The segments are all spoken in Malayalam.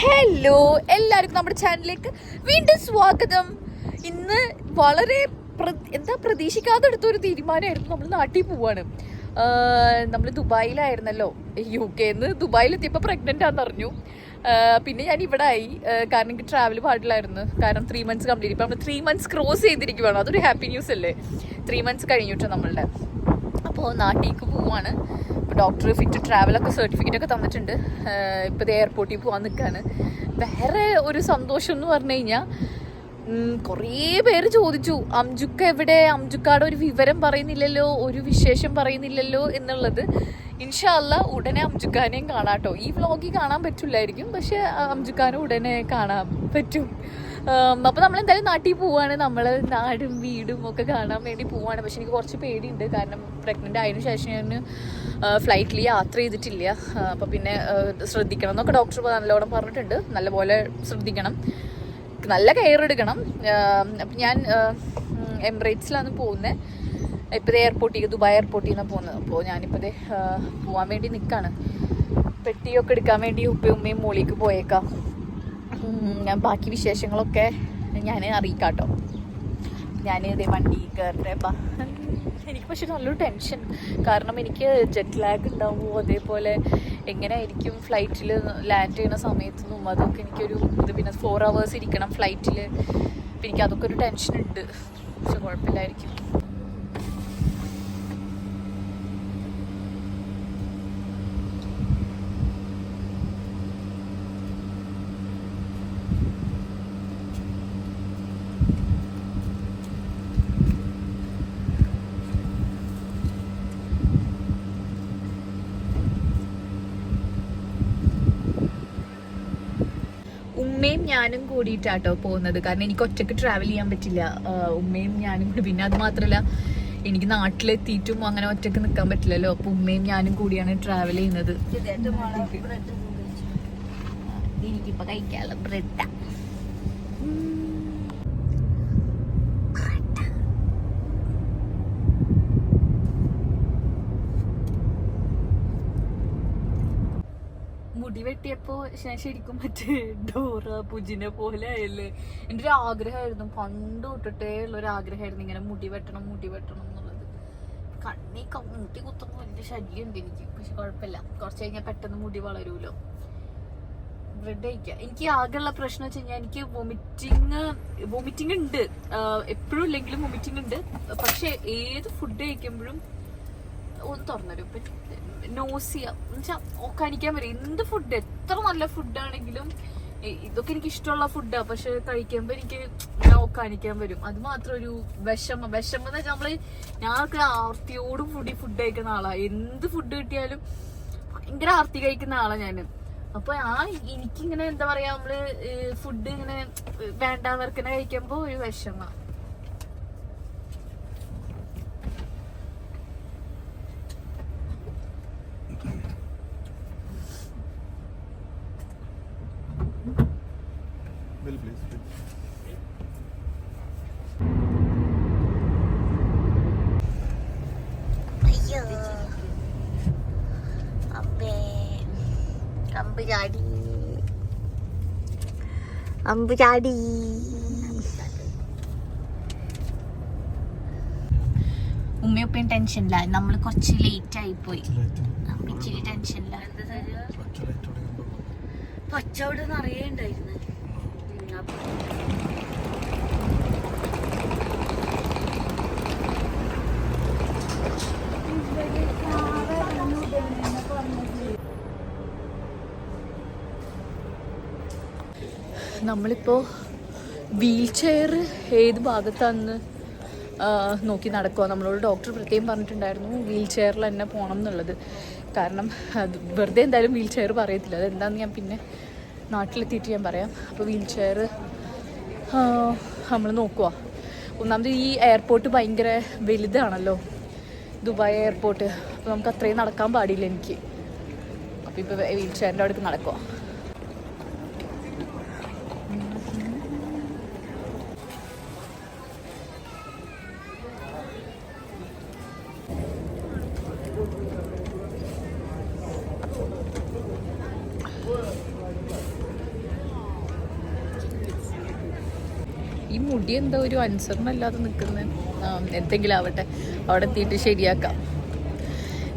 ഹലോ എല്ലാവർക്കും നമ്മുടെ ചാനലിലേക്ക് വീണ്ടും സ്വാഗതം. ഇന്ന് വളരെ എന്താ പ്രതീക്ഷിക്കാതെ എടുത്തൊരു തീരുമാനമായിരുന്നു നമ്മൾ നാട്ടിൽ പോവാണ്. നമ്മൾ ദുബായിലായിരുന്നല്ലോ. യു കെന്ന് ദുബായിലെത്തിയപ്പോൾ പ്രഗ്നന്റ് ആണെന്ന് അറിഞ്ഞു. പിന്നെ ഞാൻ ഇവിടെ ആയി കാരണം എനിക്ക് ട്രാവൽ പാടില്ലായിരുന്നു. കാരണം ത്രീ മന്ത്സ് കംപ്ലീറ്റ് ഇപ്പം നമ്മൾ ത്രീ മന്ത്സ് ക്രോസ് ചെയ്തിരിക്കുവാണ്. അതൊരു ഹാപ്പി ന്യൂസ് അല്ലേ? ത്രീ മന്ത്സ് കഴിഞ്ഞിട്ട് നമ്മളുടെ. അപ്പോൾ നാട്ടിലേക്ക് പോവാണ്. ഡോക്ടർ ഫിറ്റ് ട്രാവലൊക്കെ സർട്ടിഫിക്കറ്റ് ഒക്കെ തന്നിട്ടുണ്ട്. ഇപ്പോൾ എയർപോർട്ടിൽ പോകാൻ നിൽക്കുകയാണ് വേറെ ഒരു സന്തോഷം എന്ന് പറഞ്ഞു കഴിഞ്ഞാൽ കുറേ പേര് ചോദിച്ചു. അംജുക്ക എവിടെ? അംജുക്കാടെ ഒരു വിവരം പറയുന്നില്ലല്ലോ ഒരു വിശേഷം പറയുന്നില്ലല്ലോ എന്നുള്ളത്. ഇൻഷാല്ല ഉടനെ അംജുക്കാനെയും കാണാട്ടോ. ഈ വ്ളോഗിൽ കാണാൻ പറ്റില്ലായിരിക്കും പക്ഷേ അംജുക്കാനെ ഉടനെ കാണാൻ പറ്റും. അപ്പോൾ നമ്മൾ എന്തായാലും നാട്ടിൽ പോവാണ്. നമ്മൾ നാടും വീടും ഒക്കെ കാണാൻ വേണ്ടി പോവാണ്. പക്ഷെ എനിക്ക് കുറച്ച് പേടിയുണ്ട്. കാരണം പ്രഗ്നന്റ് ആയതിനു ശേഷം ഞാൻ ഫ്ലൈറ്റിൽ യാത്ര ചെയ്തിട്ടില്ല. അപ്പോൾ പിന്നെ ശ്രദ്ധിക്കണം എന്നൊക്കെ ഡോക്ടർ നല്ലോണം പറഞ്ഞിട്ടുണ്ട്. നല്ലപോലെ ശ്രദ്ധിക്കണം. നല്ല കെയർ എടുക്കണം. അപ്പം ഞാൻ എമിറേറ്റ്സിലാണ് പോകുന്നത് ഇപ്പോൾ എയർപോർട്ടിൽ ദുബായ് എയർപോർട്ടിൽ നിന്നാണ് പോകുന്നത് അപ്പോൾ ഞാനിപ്പോൾ പോകാൻ വേണ്ടി നിൽക്കുകയാണ് പെട്ടിയൊക്കെ എടുക്കാൻ വേണ്ടി ഉപ്പയും ഉമ്മയും മോളിലേക്ക് പോയേക്കാം. ഞാൻ ബാക്കി വിശേഷങ്ങളൊക്കെ ഞാൻ അറിയിക്കാം കേട്ടോ ഞാൻ ഇതേ വണ്ടി കയറട്ടെ എനിക്ക് പക്ഷെ നല്ലൊരു ടെൻഷൻ. കാരണം എനിക്ക് ജെറ്റ് ലാഗ് ഉണ്ടാവുമോ അതേപോലെ എങ്ങനെയായിരിക്കും ഫ്ലൈറ്റിൽ ലാൻഡ് ചെയ്യുന്ന സമയത്തൊന്നും അതൊക്കെ എനിക്കൊരു ഇത് പിന്നെ ഫോർ അവേഴ്സ് ഇരിക്കണം ഫ്ലൈറ്റിൽ എനിക്ക് അതൊക്കെ ഒരു ടെൻഷൻ ഉണ്ട്. പക്ഷെ കുഴപ്പമില്ലായിരിക്കും. ഉമ്മയും ഞാനും കൂടിയിട്ടാട്ടോ പോകുന്നത്. കാരണം എനിക്ക് ഒറ്റയ്ക്ക് ട്രാവൽ ചെയ്യാൻ പറ്റില്ല. ഉമ്മയും ഞാനും കൂടി. പിന്നെ അത് മാത്രമല്ല എനിക്ക് നാട്ടിലെത്തിയിട്ടും അങ്ങനെ ഒറ്റയ്ക്ക് നിൽക്കാൻ പറ്റില്ലല്ലോ. അപ്പൊ ഉമ്മയും ഞാനും കൂടിയാണ് ട്രാവൽ ചെയ്യുന്നത്. എനിക്കിപ്പോ കഴിക്കാനുള്ള ബ്രെഡാ. മുടി വെട്ടിയപ്പോ ശരിക്കും മറ്റേ ഡോറ പുജിനെ പോലെ ആയല്ലേ. എന്റെ ഒരു ആഗ്രഹമായിരുന്നു. പണ്ട് തൊട്ടിട്ടേ ഉള്ള ഒരു ആഗ്രഹമായിരുന്നു ഇങ്ങനെ മുടി വെട്ടണം മുടി വെട്ടണം എന്നുള്ളത്. കണ്ണി മുട്ടി കുത്തുമ്പോൾ വലിയ ശല്യമുണ്ട് എനിക്ക്. പക്ഷെ കുഴപ്പമില്ല. കുറച്ച് കഴിഞ്ഞാൽ പെട്ടെന്ന് മുടി വളരൂലോ. ബ്രെഡ് കഴിക്കുക എനിക്ക് ആകെയുള്ള പ്രശ്നം വെച്ച് കഴിഞ്ഞാൽ എനിക്ക് വൊമിറ്റിങ് വൊമിറ്റിംഗ് ഉണ്ട്. എപ്പോഴും ഇല്ലെങ്കിലും വൊമിറ്റിംഗ് ഉണ്ട്. പക്ഷെ ഏത് ഫുഡ് കഴിക്കുമ്പോഴും ഒന്ന് തുറന്നൊരു നോസിയ ഒക്കാനിക്കാൻ വരും എന്ത് ഫുഡ് എത്ര നല്ല ഫുഡാണെങ്കിലും ഇതൊക്കെ എനിക്ക് ഇഷ്ടമുള്ള ഫുഡാ പക്ഷെ കഴിക്കുമ്പോ എനിക്ക് നോക്കാനിക്കാൻ വരും. അത് മാത്രം ഒരു വിഷമം. വിഷമം എന്ന് വെച്ചാൽ നമ്മൾ ഞങ്ങൾക്ക് ആർത്തിയോട് കൂടി ഫുഡ് കഴിക്കുന്ന ആളാ. എന്ത് ഫുഡ് കിട്ടിയാലും ഭയങ്കര ആർത്തി കഴിക്കുന്ന ആളാ ഞാൻ. അപ്പൊ ആ എനിക്കിങ്ങനെ എന്താ പറയാ നമ്മൾ ഫുഡ് ഇങ്ങനെ വേണ്ടാന്നവർക്കനെ കഴിക്കുമ്പോ ഒരു വിഷമ. അയ്യോ. അമ്പേ. അമ്പ് ചാടി. അമ്പ് ചാടി. ഉമ്മയൊപ്പം ടെൻഷനില്ല നമ്മൾ കുറച്ച് ലേറ്റ് ആയി പോയി. ഇച്ചിരി ടെൻഷനില്ല പച്ചവട് നിറയെ ഉണ്ടായിരുന്നു. നമ്മളിപ്പോൾ വീൽ ചെയർ ഏത് ഭാഗത്താണെന്ന് നോക്കി നടക്കുക നമ്മളോട് ഡോക്ടർ പ്രത്യേകം പറഞ്ഞിട്ടുണ്ടായിരുന്നു വീൽ ചെയറിൽ തന്നെ പോകണം എന്നുള്ളത്. കാരണം വെറുതെ എന്തായാലും വീൽ ചെയർ പറയത്തില്ല. അതെന്താണെന്ന് ഞാൻ പിന്നെ നാട്ടിലെത്തിയിട്ട് ഞാൻ പറയാം. അപ്പോൾ വീൽ ചെയർ നമ്മൾ നോക്കുക ഒന്നാമത് ഈ എയർപോർട്ട് ഭയങ്കര വലുതാണല്ലോ. ദുബായ് എയർപോർട്ട് അപ്പോൾ നമുക്ക് അത്രയും നടക്കാൻ പാടില്ല എനിക്ക്. അപ്പോൾ ഇപ്പോൾ വീൽ ചെയറിന്റെ അടുത്ത് നടക്കുക ഈ മുടി എന്താ ഒരു അനുസരണമല്ലാതെ നിൽക്കുന്നത്? എന്തെങ്കിലും ആവട്ടെ. അവിടെ എത്തിയിട്ട് ശരിയാക്കാം.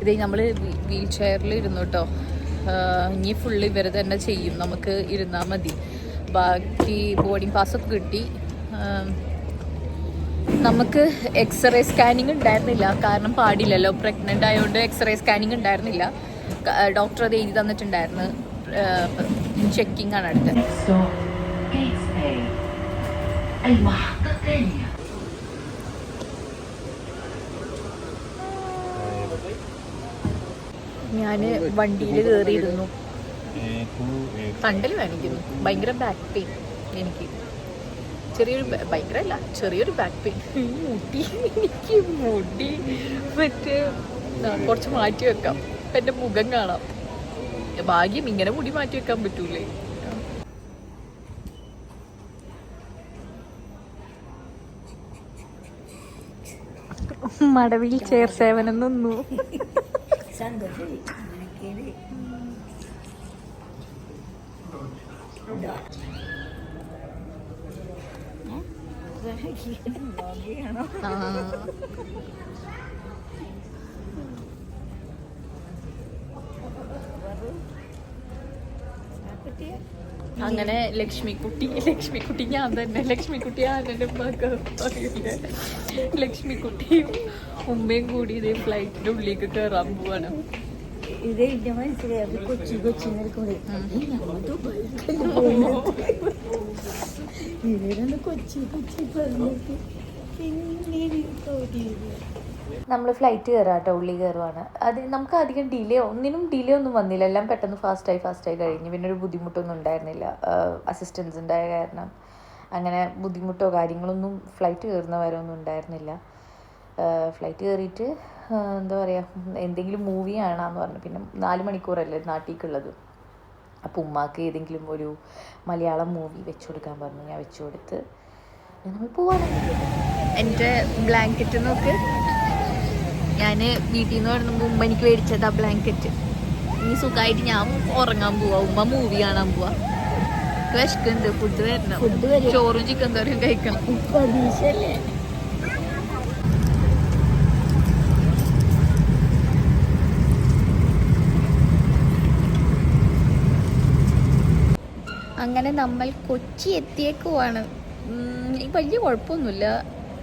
ഇത് നമ്മൾ വീൽ ചെയറിൽ ഇരുന്നു കേട്ടോ ഇനി ഫുള്ള് ഇവർ തന്നെ ചെയ്യും. നമുക്ക് ഇരുന്നാൽ മതി. ബാക്കി ബോർഡിംഗ് പാസ്സൊക്കെ കിട്ടി. നമുക്ക് എക്സ്റേ സ്കാനിങ് ഉണ്ടായിരുന്നില്ല. കാരണം പാടില്ലല്ലോ. പ്രഗ്നന്റ് ആയതുകൊണ്ട് എക്സ്റേ സ്കാനിങ് ഉണ്ടായിരുന്നില്ല. ഡോക്ടർ അത് എഴുതി തന്നിട്ടുണ്ടായിരുന്നു. ചെക്കിംഗ് ആണ് അടുത്ത്. المحطة الثانية ഞാൻ വണ്ടിയിൽ കയറിയിരുന്നു തണ്ടൽ വേണിക്കുന്നു ഭയങ്കര ബാക്ക് പെയിൻ എനിക്ക് ചെറിയൊരു ബ- ഭയങ്കര അല്ല ചെറിയൊരു ബാക്ക് പെയിൻ മുടി എനിക്ക് മുടി മറ്റേ ആ, കുറച്ച് മാറ്റി വെക്കാം ഇപ്പം എൻ്റെ മുഖം കാണാം ഭാഗ്യം ഇങ്ങനെ മുടി മാറ്റി വെക്കാൻ പറ്റൂലേ മടവിൽ ചെയർ സേവനം നിന്നു ആ. അങ്ങനെ ലക്ഷ്മിക്കുട്ടി ലക്ഷ്മിക്കുട്ടി ഞാൻ തന്നെ ലക്ഷ്മിക്കുട്ടി ആനന്റെ മകൾ ലക്ഷ്മിക്കുട്ടിയും ഉമ്മയും കൂടി ഇതേ ഫ്ലൈറ്റിന്റെ ഉള്ളിലേക്ക് കയറാൻ പോവാണ്. ഇതേ എന്റെ മനസ്സിലായി കൊച്ചി കൊച്ചി നിൽക്കുന്നത് കൊച്ചി കൊച്ചി പറഞ്ഞിട്ട്. പിന്നെ നമ്മൾ ഫ്ലൈറ്റ് കയറാം കേട്ടോ ഉള്ളി കയറുവാണ് അത് നമുക്ക് അധികം ഡിലേ ഒന്നിനും ഡിലേ ഒന്നും വന്നില്ല. എല്ലാം പെട്ടെന്ന് ഫാസ്റ്റായി ഫാസ്റ്റായി കഴിഞ്ഞു. പിന്നെ ഒരു ബുദ്ധിമുട്ടൊന്നും ഉണ്ടായിരുന്നില്ല. അസിസ്റ്റൻസ് ഉണ്ടായ കാരണം. അങ്ങനെ ബുദ്ധിമുട്ടോ കാര്യങ്ങളൊന്നും ഫ്ലൈറ്റ് കയറുന്നവരൊന്നും ഉണ്ടായിരുന്നില്ല. ഫ്ലൈറ്റ് കയറിയിട്ട് എന്താ പറയുക എന്തെങ്കിലും മൂവി ആണെന്ന് പറഞ്ഞു. പിന്നെ നാല് മണിക്കൂറല്ലേ നാട്ടിലേക്കുള്ളത് അപ്പോൾ ഉമ്മാക്ക് ഏതെങ്കിലും ഒരു മലയാളം മൂവി വെച്ചു കൊടുക്കാൻ പറഞ്ഞു. ഞാൻ വെച്ചു കൊടുത്ത് നമ്മൾ എന്റെ ബ്ലാങ്കറ്റ് നോക്ക്. ഞാൻ വീട്ടിൽ നിന്ന് വരുന്ന ഉമ്മ എനിക്ക് മേടിച്ചതാ ബ്ലാങ്കറ്റ് ഇനി സുഖമായിട്ട് ഞാൻ ഉറങ്ങാൻ പോവാ. ഉമ്മ മൂവി കാണാൻ പോവാ. വിശക്കുണ്ട് ഫുഡ് വരണം. ചോറും ചിക്കൻ കറിയും കഴിക്കണം. അങ്ങനെ നമ്മൾ കൊച്ചി എത്തിയേക്കുവാണ്. വലിയ കുഴപ്പമൊന്നുമില്ല.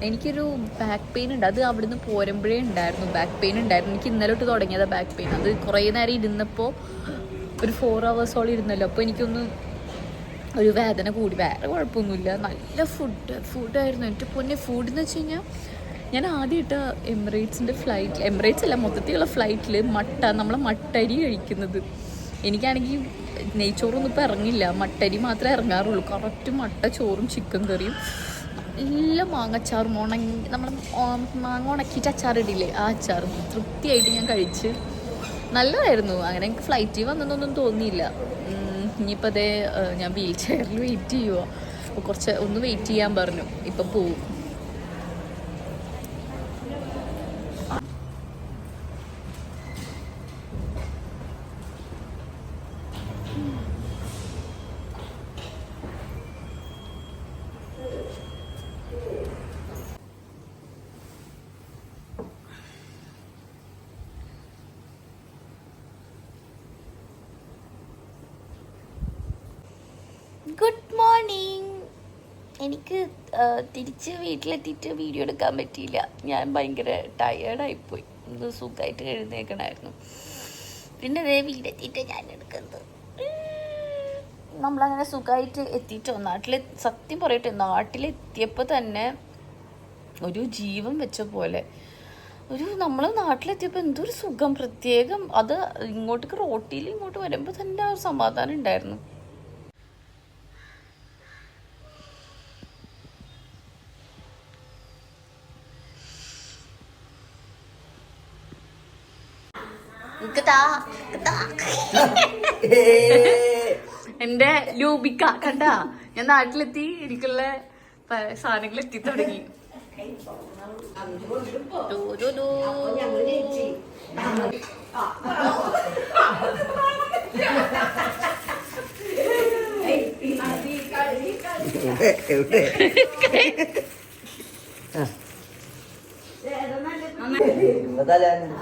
എനിക്കൊരു ബാക്ക് പെയിൻ ഉണ്ട്. അത് അവിടുന്ന് പോരുമ്പോഴേ ഉണ്ടായിരുന്നു. ബാക്ക് പെയിൻ ഉണ്ടായിരുന്നു. എനിക്ക് ഇന്നലെ തൊട്ട് തുടങ്ങിയത് ബാക്ക് പെയിൻ അത് കുറേ നേരം ഇരുന്നപ്പോൾ ഒരു ഫോർ ഹവേഴ്സോളം ഇരുന്നല്ലോ. അപ്പോൾ എനിക്കൊന്ന് ഒരു വേദന കൂടി. വേറെ കുഴപ്പമൊന്നുമില്ല. നല്ല ഫുഡ് ഫുഡായിരുന്നു എന്റെ പൊന്നെ ഫുഡ് എന്ന് വെച്ച് കഴിഞ്ഞാൽ ഞാൻ ആദ്യമായിട്ട് എമിറേറ്റ്സിന്റെ ഫ്ലൈറ്റ് എമിറേറ്റ്സ് അല്ല മൊത്തത്തിലുള്ള ഫ്ലൈറ്റിൽ മട്ട നമ്മളെ മട്ടരി കഴിക്കുന്നത്. എനിക്കാണെങ്കിൽ നെയ്ച്ചോറൊന്നും ഇപ്പോൾ ഇറങ്ങില്ല. മട്ടരി മാത്രമേ ഇറങ്ങാറുള്ളൂ. കറക്റ്റ് മട്ട ചോറും ചിക്കൻ കറിയും. നല്ല മാങ്ങച്ചാറും ഉണങ്ങി നമ്മൾ മാങ്ങ ഉണക്കിയിട്ട് അച്ചാറിടില്ലേ? ആ അച്ചാറ് തൃപ്തിയായിട്ട് ഞാൻ കഴിച്ച്. നല്ലതായിരുന്നു. അങ്ങനെ എനിക്ക് ഫ്ലൈറ്റിൽ വന്നതൊന്നും തോന്നിയില്ല. ഇനിയിപ്പോൾ അതേ ഞാൻ വീൽ ചെയറിൽ വെയിറ്റ് ചെയ്യുമോ അപ്പോൾ കുറച്ച് ഒന്ന് വെയിറ്റ് ചെയ്യാൻ പറഞ്ഞു. ഇപ്പം പോവും. എനിക്ക് തിരിച്ച് വീട്ടിലെത്തിയിട്ട് വീഡിയോ എടുക്കാൻ പറ്റിയില്ല. ഞാൻ ഭയങ്കര ടയേർഡായിപ്പോയി ഒന്ന് സുഖമായിട്ട് എഴുന്നേക്കണമായിരുന്നു പിന്നെ അതേ വീടെത്തിയിട്ട് ഞാൻ എടുക്കുന്നത്. നമ്മളങ്ങനെ സുഖമായിട്ട് എത്തിയിട്ടോ? നാട്ടിൽ സത്യം പറയട്ടെ നാട്ടിലെത്തിയപ്പോൾ തന്നെ ഒരു ജീവൻ വെച്ച പോലെ. ഒരു നമ്മൾ നാട്ടിലെത്തിയപ്പോൾ എന്തൊരു സുഖം. പ്രത്യേകം അത് ഇങ്ങോട്ടേക്ക് റോട്ടിയിൽ ഇങ്ങോട്ട് വരുമ്പോൾ തന്നെ ആ ഒരു സമാധാനം ഉണ്ടായിരുന്നു. എന്റെ ലൂബിക്ക കണ്ട? ഞാൻ നാട്ടിലെത്തി എനിക്കുള്ള സാധനങ്ങൾ എത്തി തുടങ്ങി. എവിടെ എവിടെ ആ. ഇപ്പൊ തലേന്ന്.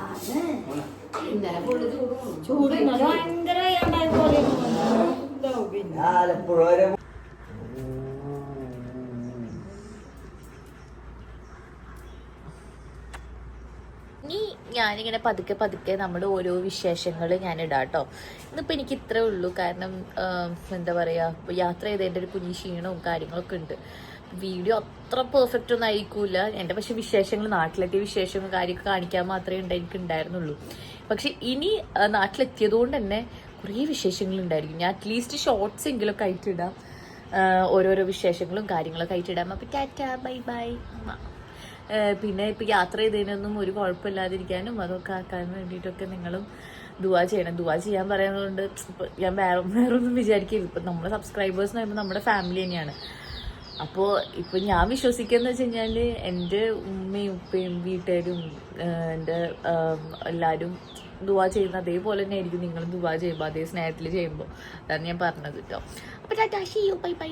ചൂട് ഭയങ്കര. ആലപ്പുഴ വരെ ഇനി ഞാനിങ്ങനെ പതുക്കെ പതുക്കെ നമ്മുടെ ഓരോ വിശേഷങ്ങൾ ഞാൻ ഇടാം കേട്ടോ. ഇന്നിപ്പോൾ എനിക്ക് ഇത്രേ ഉള്ളൂ. കാരണം എന്താ പറയുക യാത്ര ചെയ്തതിന്റെ ഒരു കുഞ്ഞി ക്ഷീണവും കാര്യങ്ങളൊക്കെ ഉണ്ട്. വീഡിയോ അത്ര പെർഫെക്റ്റ് ഒന്നും ആയിരിക്കൂല. എന്റെ പക്ഷെ വിശേഷങ്ങൾ നാട്ടിലെത്തിയ വിശേഷങ്ങൾ കാര്യമൊക്കെ കാണിക്കാൻ മാത്രമേ ഉണ്ട് എനിക്ക് ഉണ്ടായിരുന്നുള്ളൂ പക്ഷെ ഇനി നാട്ടിലെത്തിയതുകൊണ്ട് തന്നെ കുറേ വിശേഷങ്ങൾ ഉണ്ടായിരിക്കും ഞാൻ അറ്റ്ലീസ്റ്റ് ഷോർട്സ് എങ്കിലൊക്കെ ആയിട്ടിടാം. ഓരോരോ വിശേഷങ്ങളും കാര്യങ്ങളൊക്കെ ആയിട്ടിടാം. അപ്പം ടാറ്റ ബൈ ബൈ. പിന്നെ ഇപ്പം യാത്ര ചെയ്തതിനൊന്നും ഒരു കുഴപ്പമില്ലാതിരിക്കാനും അതൊക്കെ ആക്കാൻ വേണ്ടിയിട്ടൊക്കെ നിങ്ങളും ദുവാ ചെയ്യണം. ദുവാ ചെയ്യാൻ പറയുന്നതുകൊണ്ട് ഞാൻ വേറെ വേറൊന്നും ഒന്നും വിചാരിക്കില്ല ഇപ്പം നമ്മുടെ സബ്സ്ക്രൈബേഴ്സ് എന്ന് പറയുമ്പോൾ നമ്മുടെ ഫാമിലി തന്നെയാണ്. അപ്പോൾ ഇപ്പം ഞാൻ വിശ്വസിക്കുന്നത് വെച്ച് കഴിഞ്ഞാൽ എന്റെ ഉമ്മയും ഉപ്പയും വീട്ടുകാരും എന്റെ എല്ലാവരും ദുവാ ചെയ്യുന്ന അതേപോലെ തന്നെ ആയിരിക്കും നിങ്ങളും ദുവാ ചെയ്യുമ്പോൾ അതേ സ്നേഹത്തിൽ ചെയ്യുമ്പോൾ അതാണ് ഞാൻ പറഞ്ഞത് കേട്ടോ അപ്പോൾ ടാറ്റാ ബൈ ബൈ